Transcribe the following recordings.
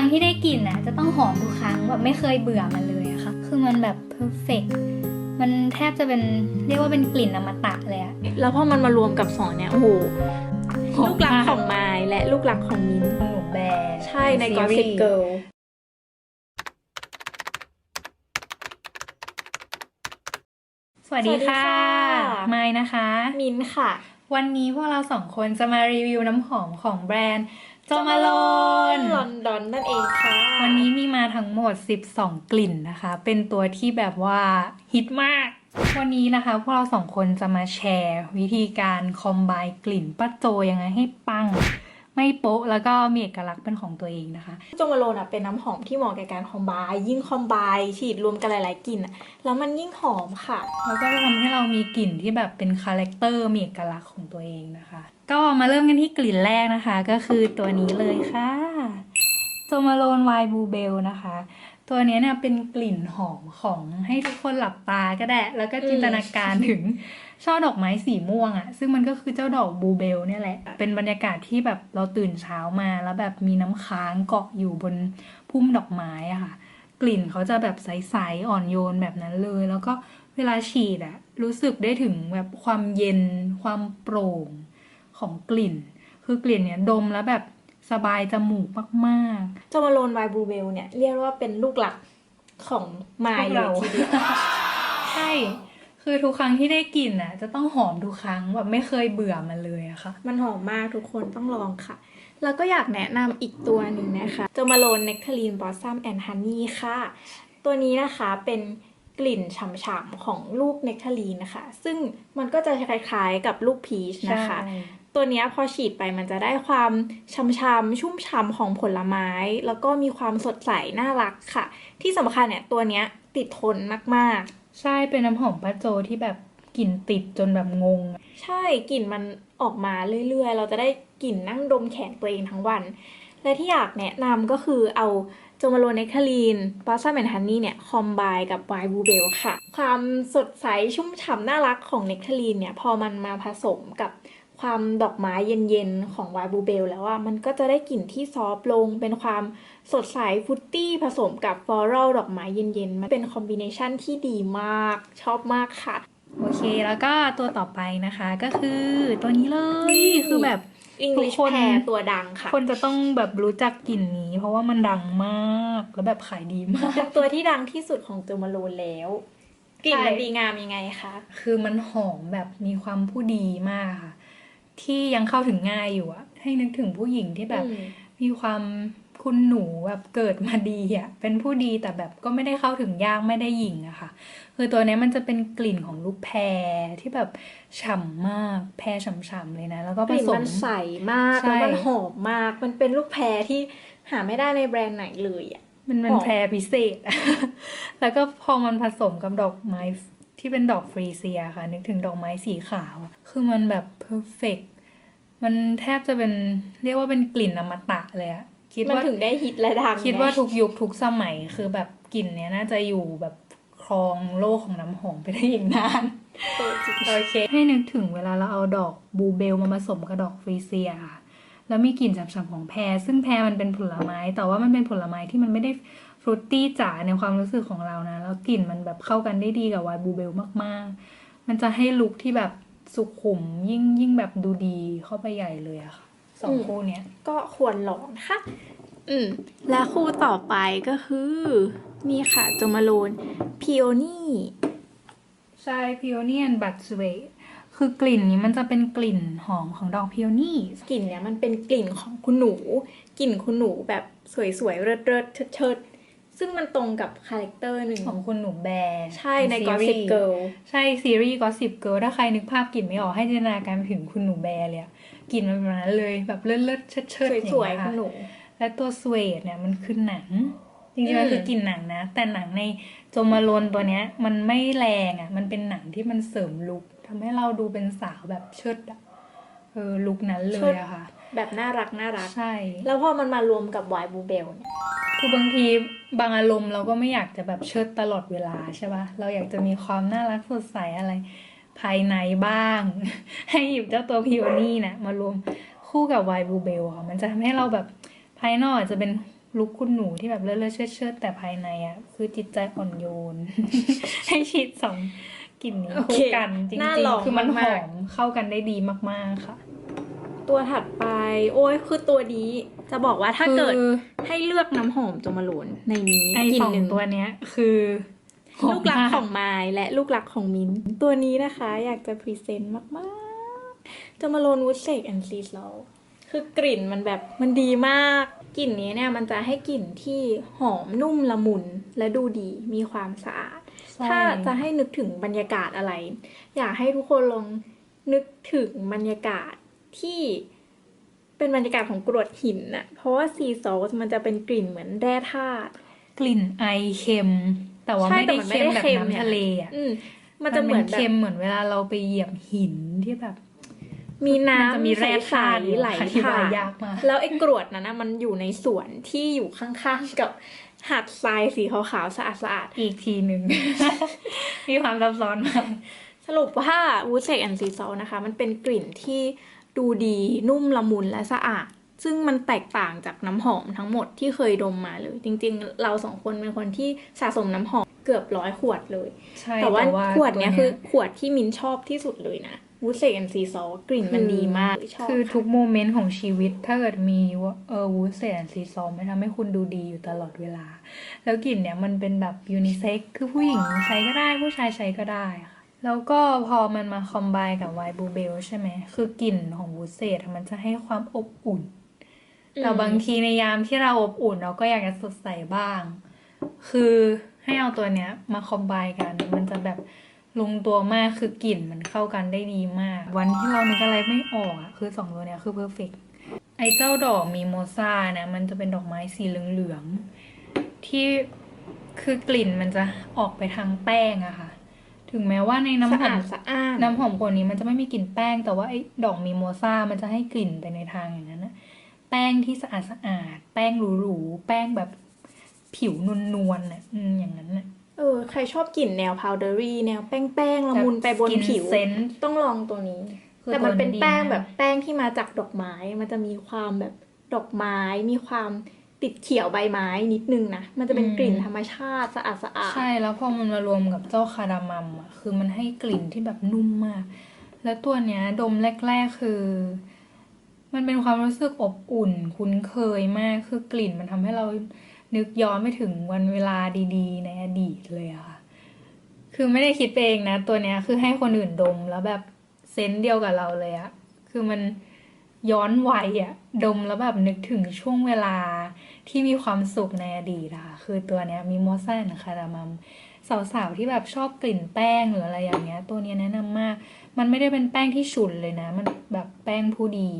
รั้งที่ได้กลิ่นน่ะจะต้องหอมทุกครั้งแบบไม่เคยเบื่อมันเลยอะค่ะ คือมันแบบเพอร์เฟกมันแทบจะเป็นเรียกว่าเป็นกลิ่นอมตะเลยอะแล้วพอมันมารวมกับสองเนี่ยโอ้โหหอมลูกรักมากของไม้และลูกรักของมิ้นท์หนูแบร์ใช่ในซี Gossip รีส์ Girl สวัสดีค่ะสวัสดีค่ะไม้นะคะ มิ้นท์ค่ะ วันนี้พวกเราสองคนจะมารีวิวน้ำหอมของแบรนด์ โจมาโลนลอนดอนนั่นเองค่ะ วันนี้มีมาทั้งหมด 12 กลิ่นนะคะ เป็นตัวที่แบบว่าฮิตมาก วันนี้นะคะพวกเราสองคนจะมาแชร์ วิธีการคอมไบกลิ่นป้าโจยังไงให้ปัง ไม่โป๊ะแล้วก็มีเอกลักษณ์เป็นของตัวเองนะคะโจมาโลนอะเป็นน้ำหอมที่เหมาะแก่การคอมไบยิ่งคอมไบฉีดรวมกันหลาย ๆกลิ่นอะแล้วมันยิ่งหอมค่ะ แล้วก็จะทำให้เรามีกลิ่นที่แบบเป็นคาแรคเตอร์มีเอกลักษณ์ของตัวเองนะคะ ก็มาเริ่มกันที่กลิ่นแรกนะคะ ก็คือตัวนี้เลยค่ะโจมาโลนไวบูเบลนะคะ ตัวนี้เนี่ยเป็นกลิ่นหอมของให้ทุกคนหลับตาก็ได้ แล้วก็จินตนาการถึงช่อดอกไม้สีม่วงอะ่ะ ซึ่งมันก็คือเจ้าดอกบูเบลเนี่ยแหละ เป็นบรรยากาศที่แบบเราตื่นเช้ามาแล้วแบบมีน้ำค้างเกาะอยู่บนพุ่มดอกไม้อะค่ะ กลิ่นเขาจะแบบใสๆอ่อนโยนแบบนั้นเลย แล้วก็เวลาฉีดอะรู้สึกได้ถึงแบบความเย็นความโปร่งของกลิ่น คือกลิ่นเนี่ยดมแล้วแบบ สบายจมูกมากๆโจมาโลนไวบูเบลเนี่ยเรียกว่าเป็นลูกหลักของไม้พวกเลเรายทีเดียวใช่คือทุกครั้งที่ได้กลิ่นอะ จะต้องหอมทุกครั้งแบบไม่เคยเบื่อมันเลยอะค่ะ มันหอมมากทุกคนต้องลองค่ะ แล้วก็อยากแนะนำอีกตัวหนึ่งนะคะโจมาโลนเน c ท a ลีนบอสซัมแอนด์ฮันนี่ค่ะ ตัวนี้นะคะเป็นกลิ่นฉ่ำๆของลูกเน c ท a ลีนนะคะ ซึ่งมันก็จะคล้ายๆกับลูกพีชนะคะ ตัวเนี้ยพอฉีดไปมันจะได้ความช่ำๆชุ่มฉ่ำของผลไม้ แล้วก็มีความสดใสน่ารักค่ะ ที่สำคัญเนี่ยตัวเนี้ยติดทนมากๆ ใช่เป็นน้ำหอมป้าโจที่แบบกลิ่นติดจนแบบงงอะใช่กลิ่นมันออกมาเรื่อยๆ เราจะได้กลิ่นนั่งดมแขนตัวเองทั้งวัน และที่อยากแนะนำก็คือเอาโจมาโลเนคาลีนบอสซัมแอนฮันนี่เนี่ยคอมไบกับไวบูเบลค่ะ ความสดใสชุ่มฉ่ำน่ารักของเนคาลีนเนี่ยพอมันมาผสมกับ ความดอกไม้เย็นๆ ของไวบูเบลแล้วอะมันก็จะได้กลิ่นที่ซอฟต์ลง เป็นความสดใสฟรุตตี้ผสมกับฟลอรัลดอกไม้เย็นๆ มันเป็นคอมบิเนชันที่ดีมาก ชอบมากค่ะ โอเค แล้วก็ตัวต่อไปนะคะก็คือตัวนี้เลยนี่คือแบบ English ทุกคน Pear ตัวดังค่ะ คนจะต้องแบบรู้จักกลิ่นนี้ เพราะว่ามันดังมากแล้วแบบขายดีมากเป็นตัวที่ดังที่สุดของโจมาโลนแล้วกลิ่นใช่มันดีงามยังไงคะ คือมันหอมแบบมีความผู้ดีมากค่ะ ที่ยังเข้าถึงง่ายอยู่อะให้นึกถึงผู้หญิงที่แบบอืมมีความคุณหนูแบบเกิดมาดีอะเป็นผู้ดีแต่แบบก็ไม่ได้เข้าถึงยากไม่ได้หญิงอะค่ะ คือตัวเนี้ยมันจะเป็นกลิ่นของลูกแพรที่แบบฉ่ำมากแพรฉ่ำๆเลยนะ แล้วก็กผลิ่นสมัมนใสมากใช่แล้วมันหอมมาก มันเป็นลูกแพรที่หาไม่ได้ในแบรนด์ไหนเลยอะมันเป็นหอมแพรพิเศษ แล้วก็พอมันผสมกับดอกไม้ ที่เป็นดอกฟรีเซียค่ะ นึกถึงดอกไม้สีขาวอะคือมันแบบเพอร์เฟกมันแทบจะเป็นเรียกว่าเป็นกลิ่นอมตะเลยอะคิดมันว่าถึงได้ฮิตและดัง คิดว่าไงทุกยุคทุกสมัยคือแบบกลิ่นเนี้ยน่าจะอยู่แบบครองโลกของน้ำหอมไปได้อีกนานเออจริงโอเค ให้นึกถึงเวลาเราเอาดอกบลูเบลมาผสมกับดอกฟรีเซียค่ะแล้วมีกลิ่นฉ่ำๆของแพรซึ่งแพรมันเป็นผลไม้ แต่ว่ามันเป็นผลไม้ที่มันไม่ได้ ฟรุตตี้จ๋าในความรู้สึกของเรานะ แล้วกลิ่นมันแบบเข้ากันได้ดีกับไวน์บลูเบลมาก ๆ มันจะให้ลุคที่แบบสุขุมยิ่งยิ่งแบบดูดีเข้าไปใหญ่เลยอะค่ะสองคู่เนี้ยก็ควรลองนะคะอืม และคู่ต่อไปก็คือ นี่ค่ะโจมาโลนพิโอนี่ใช่พิโอเนียนบัตสเวคือกลิ่นนี้มันจะเป็นกลิ่นหอมของดอกพิโอนี่กลิ่นเนี่ยมันเป็นกลิ่นของคุณหนู กลิ่นคุณหนูแบบสวยๆเริดๆเชิดๆ ซึ่งมันตรงกับคาแรคเตอร์หนึ่งของคุณหนูแบร์ใช่ในซี Gossip รีส์ Girl ใช่ซีรีส์ Gossip Girl ถ้าใครนึกภาพกลิ่นไม่ออกให้จินตนาการไปถึงคุณหนูแบร์เลยอะกลิ่นมันแบบนั้นเลยแบบเลิศเลิศเชิดเชิดสวยๆคุณหนูและตัวสเวดเนี่ยมันคือหนังจริงๆอืมันมคือกลิ่นหนังนะ แต่หนังในโจมาโลนตัวเนี้ย มันไม่แรงอะมันเป็นหนังที่มันเสริมลุคทำให้เราดูเป็นสาวแบบเชิดอะเออลุคนั้นเลยอะค่ะ แบบน่ารักน่ารัก ใช่ แล้วพอมันมารวมกับไวน์บลูเบลเนี่ยคือบางทีบางอารมณ์เราก็ไม่อยากจะแบบเชิดตลอดเวลาใช่ปะเราอยากจะมีความน่ารักสดใสอะไร ภายในบ้าง ให้หยิบเจ้าตัวพิโอนี่นะมารวมคู่กับไวน์บลูเบลค่ะ มันจะทำให้เราแบบภายนอกอาจจะเป็นลุกคุณหนูที่แบบเลอะๆเชิดๆแต่ภายในอะ คือจิตใจอ่อนโยน ให้ฉีดสองกลิ่นนี้โอเคคู่กันจริน่างลองๆ คือมันหมาอกมเข้ากันได้ดีมากๆค่ะ ตัวถัดไป โอ้ยคือตัวนี้ จะบอกว่าถ้าเกิดคือ ให้เลือกน้ำหอมโจมาโลนในนี้ไอกลิ่สนองหนึ่งตัวเนี้ย คือหมลูกรักมาของไมล์และลูกรักของมินท์ตัวนี้นะคะอยากจะพรีเซนต์มากๆจะมาโลนวูดเซกแอนซีสเราคือกลิ่นมันแบบมันดีมาก กลิ่นนี้เนี่ยมันจะให้กลิ่นที่หอมนุ่มละมุนและดูดีมีความสะอาด ใช่ถ้าจะให้นึกถึงบรรยากาศอะไร อยากให้ทุกคนลองนึกถึงบรรยากาศ ที่เป็นบรรยากาศของกรวดหินน่ะ เพราะว่าซีซอสมันจะเป็นกลิ่นเหมือนแร่ธาตุกลิ่นไอเค็ม แต่ว่าใช่ไม่ได้แต่มันไม่เค็มได้แบบเค็มน้ำเนี่ยทะเลอะอืมมันจะเหมือนป็แบเค็บมเหมือนเวลาเราไปเหยียบหินที่แบบ มีมันน้ำจะมีแร่ธาตุใสๆไหลอธิบายผ่านยากมากแล้วไอ้กรวดนั้นนะมันอยู่ในสวนที่อยู่ข้างๆกับหาดทรายสีขาวๆสะอาดๆอีกทีหนึ่งมีความซับซ้อนมากสรุปว่าวูดเซกแอนซีซอลนะคะ มันเป็นกลิ่นที่ ดูดีนุ่มละมุนและสะอาด ซึ่งมันแตกต่างจากน้ำหอมทั้งหมดที่เคยดมมาเลย จริง ๆ เราสองคนเป็นคนที่สะสมน้ำหอมเกือบร้อยขวดเลยใช่แต่ว่าขวดเนี้ยตัคือขวดที่มินชอบที่สุดเลยนะวูดเซกแอนซีซอลกลิ่นมันดีมากชอบคือทุกโมเมนต์ของชีวิตถ้าเกิดมีว่าเออวูดเซนซีซอมไม่ทำให้คุณดูดีอยู่ตลอดเวลา แล้วกลิ่นเนี้ยมันเป็นแบบยูนิเซ็กคือผู้หญิงใช้ก็ได้ผู้ชายใช้ก็ได้ค่ะ แล้วก็พอมันมาคอมไบกับไวบูเบลใช่ไหม คือกลิ่นของวูดเซตมันจะให้ความอบอุ่น แต่บางทีในยามที่เราอบอุ่น เราก็อยากจะสดใสบ้าง คือให้เอาตัวเนี้ย มาคอมไบกัน มันจะแบบลงตัวมากคือกลิ่นมันเข้ากันได้ดีมาก วันที่เรานึกอะไรไม่ออกอะคือสองตัวเนี้ยคือเพอร์เฟกไอ้เจ้าดอกมีโมซานะ มันจะเป็นดอกไม้สีเหลืองๆที่คือกลิ่นมันจะออกไปทางแป้งอะค่ะ ถึงแม้ว่าในน้ำสะหออามดสะอ้านน้ำหอมกว่านี้มันจะไม่มีกลิ่นแป้ง แต่ว่าไอ้ดอกมีโมซามันจะให้กลิ่นไปในทางอย่างนั้นนะแป้งที่สะอาดสะอาด แป้งหรูๆแป้งแบบผิวนวลๆน่ะอืมอย่างนั้นน่ะเออใครชอบกลิ่นแนวพาวเดอรี่แนวแป้งๆละมุนไปบนผิวเซนต์ต้องลองตัวนี้คือแต่มันเป็นตัวนี้ดีแป้งมากแบบแป้งที่มาจากดอกไม้ มันจะมีความแบบดอกไม้มีความ ติดเขียวใบไม้นิดนึงนะ มันจะเป็นกลิ่นธรรมชาติสะอาดสะอาดใช่แล้วพอมันมารวมกับเจ้าคาร์ดามัมอะคือมันให้กลิ่นที่แบบนุ่มมาก แล้วตัวเนี้ยดมแรก ๆ คือ มันเป็นความรู้สึกอบอุ่น คุ้นเคยมากคือกลิ่นมันทำให้เรานึกย้อนไปถึงวันเวลาดีๆ ในอดีตเลยอะค่ะ คือไม่ได้คิดไปเองนะ ตัวเนี้ยคือให้คนอื่นดมแล้วแบบเซนส์เดียวกับเราเลยอะคือมันย้อนวัยอะดมแล้วแบบนึกถึงช่วงเวลา ที่มีความสุขในอดีตอะค่ะคือตัวเนี้ยมีโมซาคารามัมสาวๆที่แบบชอบกลิ่นแป้งหรืออะไรอย่างเงี้ย ตัวเนี้ยแนะนำมาก มันไม่ได้เป็นแป้งที่ฉุนเลยนะ มันแบบแป้งผู้ดี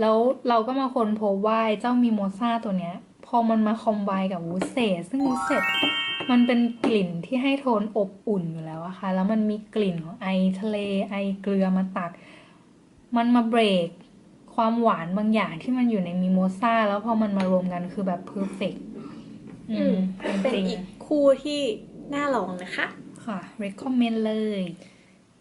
แล้วเราก็มาคนพบว่าเจ้ามิโมซาตัวเนี้ย พอมันมาคอมไบกับวูเซตซึ่งวูเซตมันเป็นกลิ่นที่ให้โทนอบอุ่นอยู่แล้วอะค่ะ แล้วมันมีกลิ่นของไอทะเลไอเกลือมาตัด มันมาเบรก ความหวานบางอย่างที่มันอยู่ในมิโมซาแล้วพอมันมารวมกันคือแบบเพอร์เฟกอือืมมเป็นจริงอีกคู่ที่น่าลองนะคะๆค่ะ recommend เลย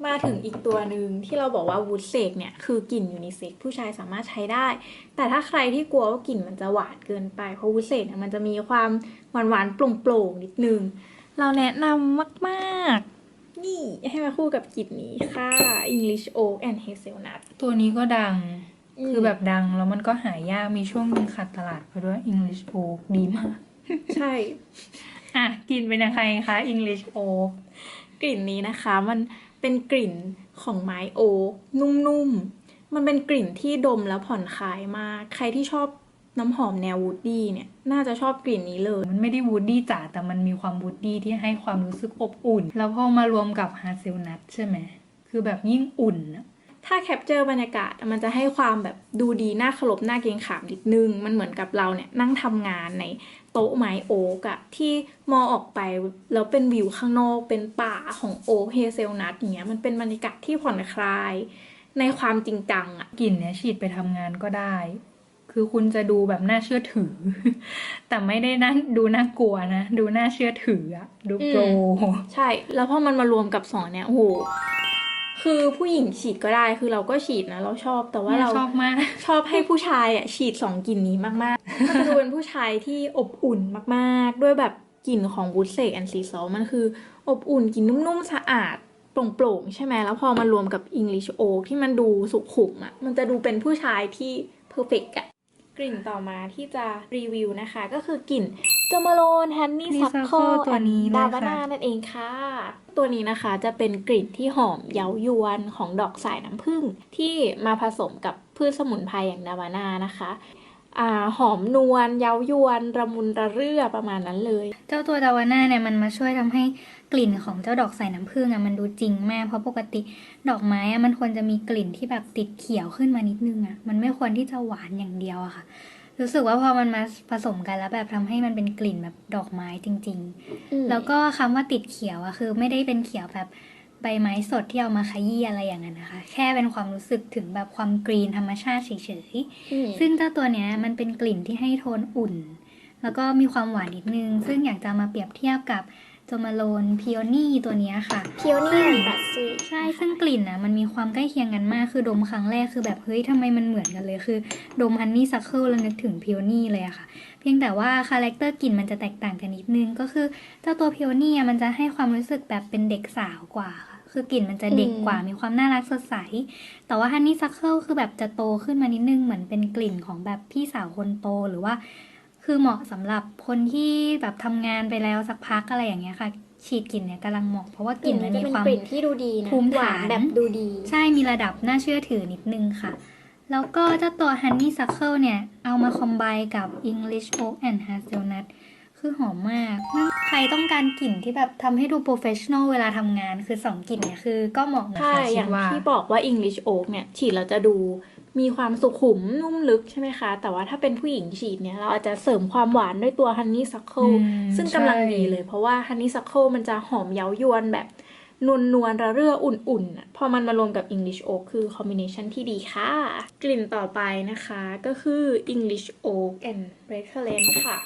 มาถึงอีกตัวหนึ่งที่เราบอกว่าวูดเซกเนี่ย คือกลิ่นยูนิเซ็กผู้ชายสามารถใช้ได้ แต่ถ้าใครที่กลัวว่ากลิ่นมันจะหวานเกินไป เพราะวูดเซกเนี่ยมันจะมีความหวานหวานๆโปร่งๆนิดนึง เราแนะนำมากๆ นี่ให้มาคู่กับกลิ่นนี้ค่ะ English Oak and Hazelnut ตัวนี้ก็ดังอืม คือแบบดังแล้วมันก็หายากมีช่วงหนึงขาดตลาดไปด้วย English Oak ดีมาก ใช่ อะกลินเป็นยังไงคะ English Oak กลิ่นนี้นะคะ มันเป็นกลิ่นของไม้โอ๊กนุ่มๆ มันเป็นกลิ่นที่ดมแล้วผ่อนคลายมาก ใครที่ชอบน้ำหอมแนววูดดี้เนี่ย น่าจะชอบกลิ่นนี้เลย มันไม่ได้วูดดี้จ๋าแต่มันมีความวูดดี้ที่ให้ความรู้สึกอบอุ่น แล้วพอมารวมกับฮาเซลนัทใช่ไหมคือแบบยิ่งอุ่นอะ ถ้าแคปเจอร์บรรยากาศมันจะให้ความแบบดูดีน่าเคารพน่าเกรงขามนิดนึง มันเหมือนกับเราเนี่ยนั่งทำงานในโต๊ะไม้โอ๊กอะที่มองออกไปแล้วเป็นวิวข้างนอก เป็นป่าของโอ๊กเฮเซลนัทอย่างเงี้ยมันเป็นบรรยากาศที่ผ่อนคลาย ในความจริงจังอะกลิ่นเนี้ยฉีดไปทำงานก็ได้ คือคุณจะดูแบบน่าเชื่อถือ แต่ไม่ได้น่าดูน่ากลัวนะ ดูน่าเชื่อถืออะดูโปรใช่ แล้วพอมันมารวมกับสองเนี่ยโอ้โห คือผู้หญิงฉีดก็ได้คือเราก็ฉีดนะ เราชอบแต่ว่าว่าเราเราชอบมากชอบให้ผู้ชายอะฉีดสองกลิ่นนี้มากๆก็จะดูเป็นผู้ชายที่อบอุ่นมากๆ ด้วยแบบกลิ่นของวูดเซกแอนซีซอมันคือ อบอุ่นกลิ่นนุ่มๆสะอาดโปร่งๆใช่ไหมแล้วพอมารวมกับ English Oak ที่มันดูสุขุมอะมันจะดูเป็นผู้ชายที่เพอร์เฟกอะ กลิ่นต่อมาที่จะรีวิวนะคะ ก็คือกลิ่นจมาโลนฮันนี่ Honey ซัคเคิล Suckle ตัวนี้เลยดาค่ะวานานั่นเองค่ะ ตัวนี้นะคะจะเป็นกลิ่นที่หอมเย้ายวนของดอกสายน้ำผึ้งที่มาผสมกับพืชสมุนไพรอย่างดาวานานะคะ อ่าหอมนวลเย้ายวนระมุนระเรื่อประมาณนั้นเลย เจ้าตัวดาวาน่าเนี่ยมันมาช่วยทำให้กลิ่นของเจ้าดอกใส่น้ำผึ้งอะมันดูจริงมากเพราะปกติดอกไม้อะมันควรจะมีกลิ่นที่แบบติดเขียวขึ้นมานิดนึงอะมันไม่ควรที่จะหวานอย่างเดียวอะค่ะ รู้สึกว่าพอมันมาผสมกันแล้วแบบทำให้มันเป็นกลิ่นแบบดอกไม้จริง ๆ แล้วก็คำว่าติดเขียวอะคือ ไม่ได้เป็นเขียวแบบ ใบไม้สดที่เอามาขยี้อะไรอย่างนั้นนะคะ แค่เป็นความรู้สึกถึงแบบความกรีนธรรมชาติเฉยๆ ซึ่งเจ้าตัวเนี้ยมันเป็นกลิ่นที่ให้โทนอุ่น แล้วก็มีความหวานนิดนึง ซึ่งอยากจะมาเปรียบเทียบกับโจมาโลนพิโอนี่ตัวเนี้ยค่ะเพียวนี่บัสซี่ใช่ซึ่งกลิ่นนะมันมีความใกล้เคียงกันมากคือดมครั้งแรกคือแบบเฮ้ยทำไมมันเหมือนกันเลยคือ ดมฮันนี่ซัคเคิลแล้วนึกถึงพิโอนี่เลยอะค่ะ เพียงแต่ว่าคาแรคเตอร์กลิ่นมันจะแตกต่างกันนิดนึงก็คือเจ้าตัวพิโอนี่อะมันจะให้ความรู้สึกแบบเป็นเด็กสาวกว่า ค่ะคือกลิ่นมันจะเด็กกว่ามีความน่ารักสดใส แต่ว่าฮันนี่ซัคเคิลคือแบบจะโตขึ้นมานิดนึงเหมือนเป็นกลิ่นของแบบพี่สาวคนโตหรือว่า คือเหมาะสำหรับคนที่แบบทำงานไปแล้วสักพักอะไรอย่างเงี้ยค่ะ ฉีดกลิ่นเนี่ยกำลังเหมาะเพราะว่ากลิ่นมันมีความกลิ่นที่ดูดีนะภูมิหวาฐานนแบบดูดี ใช่มีระดับน่าเชื่อถือนิดนึงค่ะแล้วก็เจ้าตัว Honey Suckle เนี่ย เอามาคอมไบกับ English Oak and Hazelnut คือหอมมากนั่นใครต้องการกลิ่นที่แบบทำให้ดูโปรเฟชชั่นอลเวลาทำงานคือสองกลิ่นเนี่ยคือก็เหมาะนะใช่คะอคิย่าดงว่า ที่บอกว่า English Oak เนี่ย ฉีดเราจะดูมีความสุขุมนุ่มลึกใช่ไหมคะ แต่ว่าถ้าเป็นผู้หญิงฉีดเนี่ย เราอาจจะเสริมความหวานด้วยตัว Honey Suckle อืมซึ่งกำลังใช่ ดีเลย เพราะว่า Honey Suckle มันจะหอมเย้ายวนแบบนวลนวลๆระเรื่ออุ่นๆอะพอมันมารวมกับ English Oak คือคอมบิเนชันที่ดีค่ะ กลิ่นต่อไปนะคะก็คือ English Oak and Red Currant ค่ะ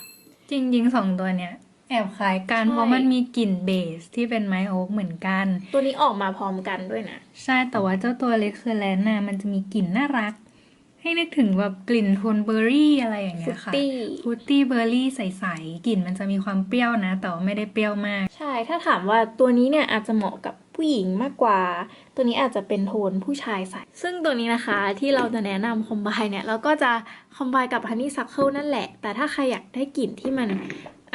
จริงๆสองตัวเนี่ยแอบคล้ายกัน ใช่ เพราะมันมีกลิ่นเบสที่เป็นไม้โอ๊กเหมือนกัน ตัวนี้ออกมาพร้อมกันด้วยนะ ใช่แต่ว่าเจ้าตัวเลคเคอร์แลนน่ะมันจะมีกลิ่นน่ารัก ให้นึกถึงแบบกลิ่นโทนเบอร์รี่อะไรอย่างเงี้ยค่ะ Fruity ฟรุตตี้เบอร์รี่ใสๆกลิ่นมันจะมีความเปรี้ยวนะ แต่ว่าไม่ได้เปรี้ยวมาก ใช่ ถ้าถามว่าตัวนี้เนี่ยอาจจะเหมาะกับ ผู้หญิงมากกว่า ตัวนี้อาจจะเป็นโทนผู้ชายใส่ ซึ่งตัวนี้นะคะที่เราจะแนะนำคอมไบเนี่ย เราก็จะคอมไบกับ Honey Suckle นั่นแหละ แต่ถ้าใครอยากได้กลิ่นที่มัน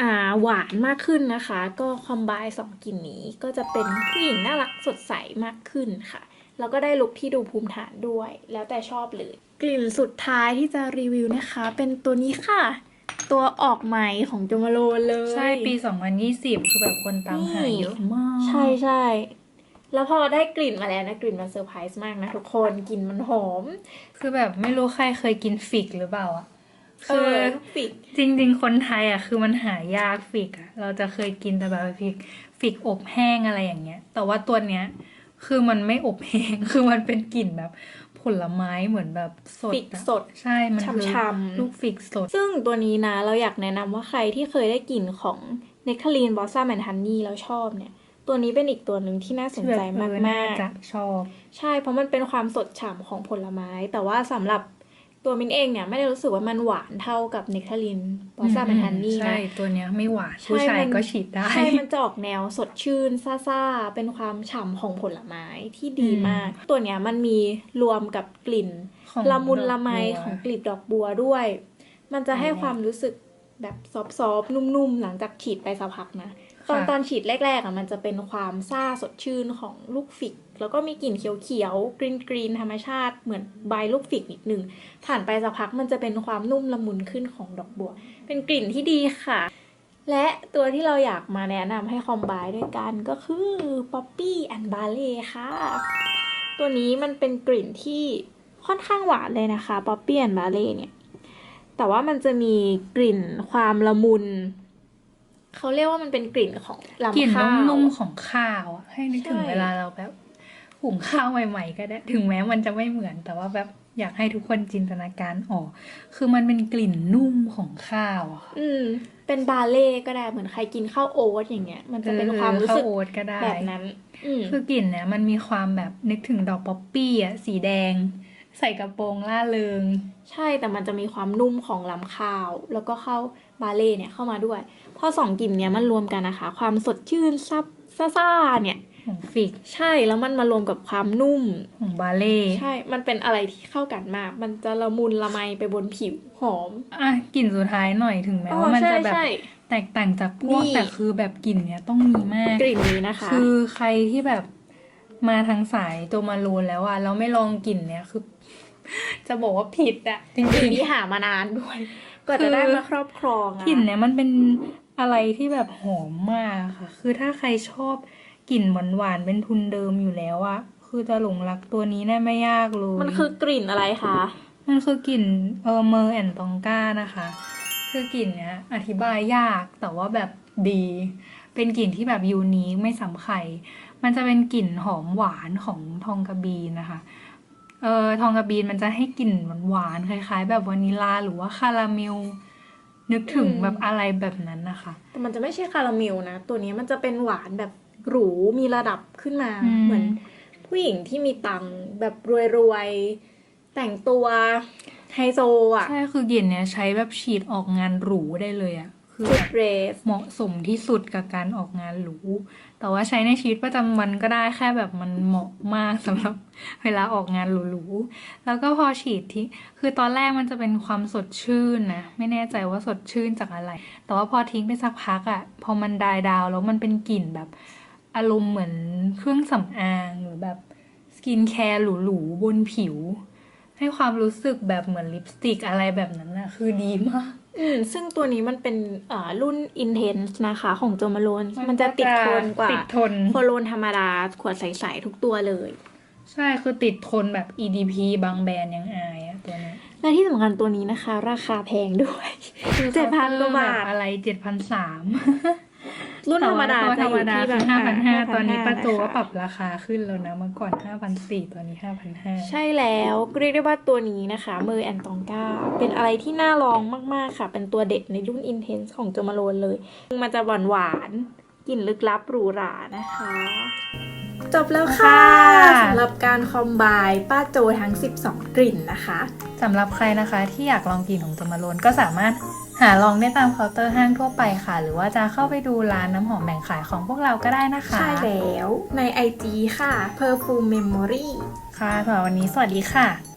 อ่าหวานมากขึ้นนะคะ ก็คอมไบสองกลิ่นนี้ก็จะเป็นผู้หญิงน่ารักสดใสมากขึ้นค่ะ แล้วก็ได้ลุคที่ดูภูมิฐานด้วย แล้วแต่ชอบเลย กลิ่นสุดท้ายที่จะรีวิวนะคะ เป็นตัวนี้ค่ะตัวออกใหม่ของจมาโลเลย ใช่ ปี 2020 คือแบบคนตามหาเยอะมาก ใช่ใช่ แล้วพอได้กลิ่นมาแล้วนะกลิ่นมันเซอร์ไพรส์มากนะทุกคนกลิ่นมันหอม คือแบบไม่รู้ใครเคยกินฟิกหรือเปล่าอะเอคืออฟิกจริง ๆ คนไทยอะ คือมันหายากฟิกอะ เราจะเคยกินแต่แบบฟิกฟิกอบแห้งอะไรอย่างเงี้ย แต่ว่าตัวเนี้ย คือมันไม่อบแห้งคือมันเป็นกลิ่นแบบผลไม้เหมือนแบบสดฟิกอะสดใช่มันคือช่ำๆลูกฟิกสด ซึ่งตัวนี้นะเราอยากแนะนำว่าใครที่เคยได้กลิ่นของเนค a ลีนบอสซัมแอนฮันนี่แล้วชอบเนี่ย ตัวนี้เป็นอีกตัวหนึ่งที่น่าสนใจมากเออน่มากจะชอบ ใช่เพราะมันเป็นความสดฉ่ำของผลไม้ แต่ว่าสำหรับตัวมินเองเนี่ยไม่ได้รู้สึกว่ามันหวานเท่ากับเนค a ลีนบอสซัมแอนฮันนี่ใช่นะตัวเนี้ยไม่หวานใช่ผู้ชายมันก็ฉีดได้ ใช่ มันจะออกแนวสดชื่นซ่าๆ เป็นความฉ่ำของผลไม้ที่ดีอืมมาก ตัวเนี้ยมันมีรวมกับกลิ่นของละมุนดอกละไมบัวของกลีบดอกบัวด้วย มันจะให้ใช่ความรู้สึกแบบซอฟๆนุ่มๆ หลังจากฉีดไปสักพักนะ ตอนตอนฉีดแรกๆอะมันจะเป็นความซ่าสดชื่นของลูกฟิก แล้วก็มีกลิ่นเขียวๆกรีนกรีนๆธรรมชาติเหมือนใบลูกฟิกนิดนึงผ่านไปสักพักมันจะเป็นความนุ่มละมุนขึ้นของดอกบัว เป็นกลิ่นที่ดีค่ะ และตัวที่เราอยากมาแนะนำให้คอมไบด้วยกันก็คือ Poppy and Barley ค่ะ ตัวนี้มันเป็นกลิ่นที่ค่อนข้างหวานเลยนะคะ Poppy and Barley เนี่ยแต่ว่ามันจะมีกลิ่นความละมุน เขาเรียกว่ามันเป็นกลิ่นของลำกลิ่นข้าวนุ่มๆของข้าวอะให้นึกถึงใช่เวลาเราแบบหุงข้าวใหม่ ๆ ก็ได้ ถึงแม้มันจะไม่เหมือนแต่ว่าแบบอยากให้ทุกคนจินตนาการออก คือมันเป็นกลิ่นนุ่มของข้าวอะค่ะอืม เป็นบาเล่ก็ได้ เหมือนใครกินข้าวโอ๊ตอย่างเงี้ย มันจะเป็นความรู้สึกข้าวโอ๊ตก็ได้แบบนั้นอืมคือกลิ่นเนี่ยมันมีความแบบนึกถึงดอกป๊อปปี้อะสีแดง ใส่กระโปรงล่าเริง ใช่แต่มันจะมีความนุ่มของลำข้าว แล้วก็ข้าว บาเล่เนี่ยเข้ามาด้วย พอสองกลิ่นเนี้ยมันรวมกันนะคะ ความสดชื่นซับซ่าๆเนี่ยของฟิกใช่แล้วมันมารวมกับความนุ่มของบาเล่ใช่ มันเป็นอะไรที่เข้ากันมาก มันจะละมุนละไมไปบนผิวหอม อะกลิ่นสุดท้ายหน่อยถึงแม้อ๋อว่ามันใช่จะแบบใช่แตกต่างจากพวกนี่แต่คือแบบกลิ่นเนี้ยต้องมีมากกลิ่นนี้นะคะ คือใครที่แบบมาทางสายโตมาโลนแล้วอะแล้วไม่ลองกลิ่นเนี้ยคือ จะบอกว่าผิดอะจกลิ่รินงที่หามานานด้วย กว่าจะได้มาครอบครองอะๆกลิ่นเนี้ยมันเป็นอะไรที่แบบหอมมากค่ะ คือถ้าใครชอบกลิ่นหวานๆเป็นทุนเดิมอยู่แล้วอะคือจะหลงรักตัวนี้ได้ไม่ยากเลยมันคือกลิ่นอะไรคะ มันคือกลิ่นเออเมอร์แอนตองก้านะคะ คือกลิ่นเนี้ยอธิบายยากแต่ว่าแบบดี เป็นกลิ่นที่แบบยูนิคไม่ซ้ำใครมันจะเป็นกลิ่นหอมหวานของทองกระบีนนะคะ เออทองกระบีนมันจะให้กลิ่นหวานๆคล้ายๆ แบบวานิลาหรือว่าคาราเมลนึกถึงแบบอะไรแบบนั้นนะคะ แต่มันจะไม่ใช่คาราเมลนะ ตัวนี้มันจะเป็นหวานแบบหรูมีระดับขึ้นมาอืมเหมือนผู้หญิงที่มีตังค์แบบรวยๆ แต่งตัวไฮโซอะ ใช่ คือกลิ่นเนี้ยใช้แบบฉีดออกงานหรูได้เลยอะคือชุแบดบเดรสเหมาะสมที่สุดกับการออกงานหรู แต่ว่าใช้ในชีวิตประจำวันก็ได้แค่แบบมันเหมาะมากสำหรับเวลาออกงานหรูๆ แล้วก็พอฉีดที่ คือตอนแรกมันจะเป็นความสดชื่นนะ ไม่แน่ใจว่าสดชื่นจากอะไร แต่ว่าพอทิ้งไปสักพักอะ่ะ พอมันดายดาวแล้วมันเป็นกลิ่นแบบอารมณ์เหมือนเครื่องสำอางหรือแบบสกินแคร์หรูๆบนผิว ให้ความรู้สึกแบบเหมือนลิปสติกอะไรแบบนั้นนะคือดีมาก อืมซึ่งตัวนี้มันเป็นอ่ารุ่น Intense นะคะ ของโจมาโลนมันจะติดทนกว่าติดทน โคโลนธรรมดาขวดใสๆทุกตัวเลย ใช่คือติดทนแบบ EDP บางแบรนด์ยังอายอะตัวเนี้ยและที่สำคัญตัวนี้นะคะ ราคาแพงด้วยเจ็ดพันกว่าบาท อะไรเจ็ดพันสาม รุ่นธรรมดาตัวจะธรอรมยู่ดาที่แบคืบอห้าพันห้า5,500ตอนนี้ป้าโจก็นะคะปรับราคาขึ้นแล้วนะเมื่อก่อนห้าพันสี่ตอนนี้ห้าพันห้าใช่แล้วเรียกได้ว่าตัวนี้นะคะเมอร์แอนตองกาเป็นอะไรที่น่าลองมากๆค่ะ เป็นตัวเด็ดในรุ่น Intense ของโจมาโลนเลย มันจะหวานหวานๆกลิ่นลึกลับหรูหรานะคะ จบแล้วค่ะสำหรับการคอมไบป้าโจทั้ง 12 กลิ่นนะคะสำหรับใครนะคะที่อยากลองกลิ่นของจมาโลนก็สามารถ หาลองได้ตามเคาน์เตอร์ห้างทั่วไปค่ะ หรือว่าจะเข้าไปดูร้านน้ำหอมแบ่งขายของพวกเราก็ได้นะคะ ใช่แล้วใน IG ค่ะ Perfume Memory ค่ะสำหรับวันนี้สวัสดีค่ะ